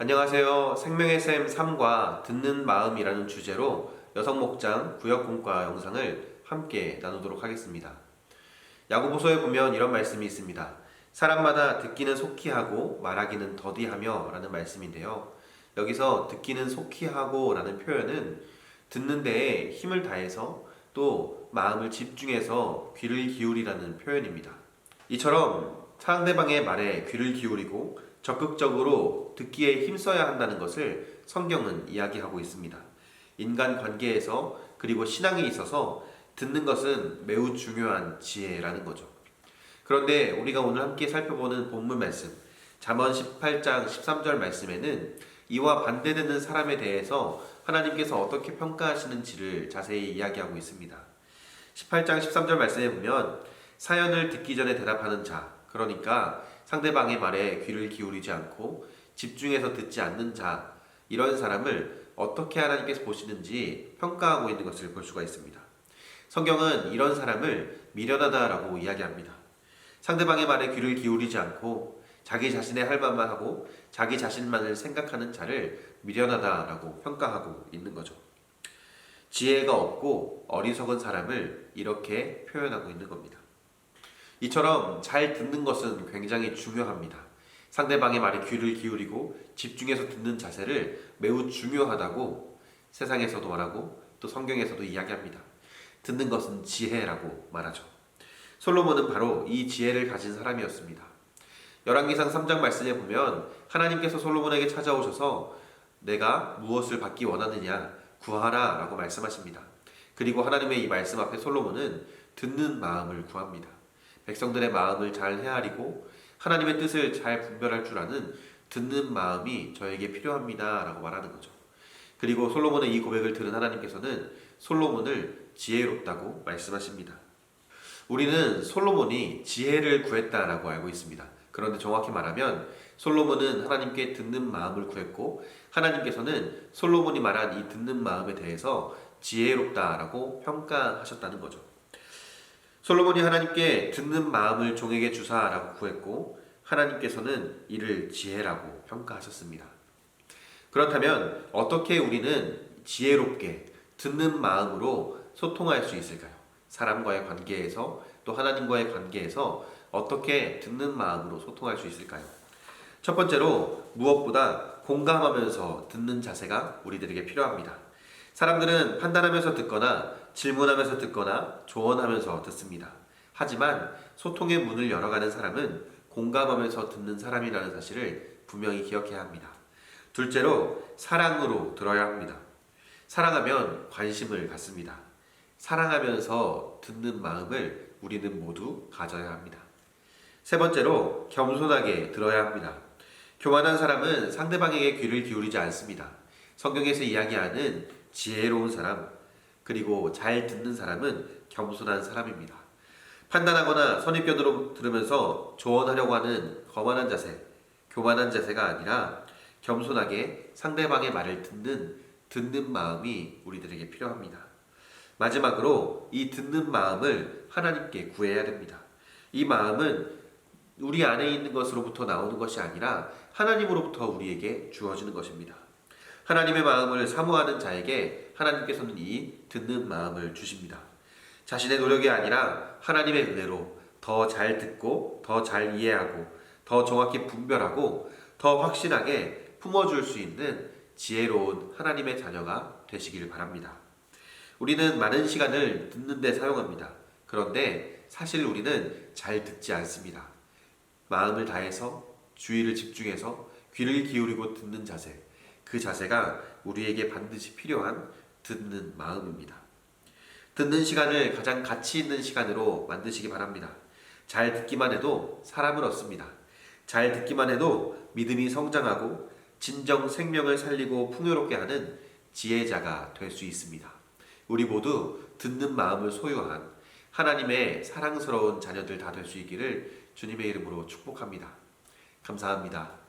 안녕하세요. 생명의 샘 3과 듣는 마음이라는 주제로 여성 목장 구역 공과 영상을 함께 나누도록 하겠습니다. 야고보서에 보면 이런 말씀이 있습니다. 사람마다 듣기는 속히 하고 말하기는 더디하며 라는 말씀인데요. 여기서 듣기는 속히 하고 라는 표현은 듣는 데에 힘을 다해서 또 마음을 집중해서 귀를 기울이라는 표현입니다. 이처럼 상대방의 말에 귀를 기울이고 적극적으로 듣기에 힘써야 한다는 것을 성경은 이야기하고 있습니다. 인간 관계에서 그리고 신앙에 있어서 듣는 것은 매우 중요한 지혜라는 거죠. 그런데 우리가 오늘 함께 살펴보는 본문 말씀, 잠언 18장 13절 말씀에는 이와 반대되는 사람에 대해서 하나님께서 어떻게 평가하시는지를 자세히 이야기하고 있습니다. 18장 13절 말씀에 보면 사연을 듣기 전에 대답하는 자, 그러니까 상대방의 말에 귀를 기울이지 않고 집중해서 듣지 않는 자, 이런 사람을 어떻게 하나님께서 보시는지 평가하고 있는 것을 볼 수가 있습니다. 성경은 이런 사람을 미련하다라고 이야기합니다. 상대방의 말에 귀를 기울이지 않고 자기 자신의 할 말만 하고 자기 자신만을 생각하는 자를 미련하다라고 평가하고 있는 거죠. 지혜가 없고 어리석은 사람을 이렇게 표현하고 있는 겁니다. 이처럼 잘 듣는 것은 굉장히 중요합니다. 상대방의 말에 귀를 기울이고 집중해서 듣는 자세를 매우 중요하다고 세상에서도 말하고 또 성경에서도 이야기합니다. 듣는 것은 지혜라고 말하죠. 솔로몬은 바로 이 지혜를 가진 사람이었습니다. 열왕기상 3장 말씀에 보면 하나님께서 솔로몬에게 찾아오셔서 내가 무엇을 받기 원하느냐 구하라 라고 말씀하십니다. 그리고 하나님의 이 말씀 앞에 솔로몬은 듣는 마음을 구합니다. 백성들의 마음을 잘 헤아리고 하나님의 뜻을 잘 분별할 줄 아는 듣는 마음이 저에게 필요합니다 라고 말하는 거죠. 그리고 솔로몬의 이 고백을 들은 하나님께서는 솔로몬을 지혜롭다고 말씀하십니다. 우리는 솔로몬이 지혜를 구했다라고 알고 있습니다. 그런데 정확히 말하면 솔로몬은 하나님께 듣는 마음을 구했고 하나님께서는 솔로몬이 말한 이 듣는 마음에 대해서 지혜롭다라고 평가하셨다는 거죠. 솔로몬이 하나님께 듣는 마음을 종에게 주사라고 구했고 하나님께서는 이를 지혜라고 평가하셨습니다. 그렇다면 어떻게 우리는 지혜롭게 듣는 마음으로 소통할 수 있을까요? 사람과의 관계에서 또 하나님과의 관계에서 어떻게 듣는 마음으로 소통할 수 있을까요? 첫 번째로 무엇보다 공감하면서 듣는 자세가 우리들에게 필요합니다. 사람들은 판단하면서 듣거나 질문하면서 듣거나 조언하면서 듣습니다. 하지만 소통의 문을 열어가는 사람은 공감하면서 듣는 사람이라는 사실을 분명히 기억해야 합니다. 둘째로 사랑으로 들어야 합니다. 사랑하면 관심을 갖습니다. 사랑하면서 듣는 마음을 우리는 모두 가져야 합니다. 세 번째로 겸손하게 들어야 합니다. 교만한 사람은 상대방에게 귀를 기울이지 않습니다. 성경에서 이야기하는 지혜로운 사람, 그리고 잘 듣는 사람은 겸손한 사람입니다. 판단하거나 선입견으로 들으면서 조언하려고 하는 거만한 자세, 교만한 자세가 아니라 겸손하게 상대방의 말을 듣는 듣는 마음이 우리들에게 필요합니다. 마지막으로 이 듣는 마음을 하나님께 구해야 됩니다. 이 마음은 우리 안에 있는 것으로부터 나오는 것이 아니라 하나님으로부터 우리에게 주어지는 것입니다. 하나님의 마음을 사모하는 자에게 하나님께서는 이 듣는 마음을 주십니다. 자신의 노력이 아니라 하나님의 은혜로 더 잘 듣고 더 잘 이해하고 더 정확히 분별하고 더 확실하게 품어줄 수 있는 지혜로운 하나님의 자녀가 되시기를 바랍니다. 우리는 많은 시간을 듣는 데 사용합니다. 그런데 사실 우리는 잘 듣지 않습니다. 마음을 다해서 주의를 집중해서 귀를 기울이고 듣는 자세, 그 자세가 우리에게 반드시 필요한 듣는 마음입니다. 듣는 시간을 가장 가치 있는 시간으로 만드시기 바랍니다. 잘 듣기만 해도 사람을 얻습니다. 잘 듣기만 해도 믿음이 성장하고 진정 생명을 살리고 풍요롭게 하는 지혜자가 될 수 있습니다. 우리 모두 듣는 마음을 소유한 하나님의 사랑스러운 자녀들 다 될 수 있기를 주님의 이름으로 축복합니다. 감사합니다.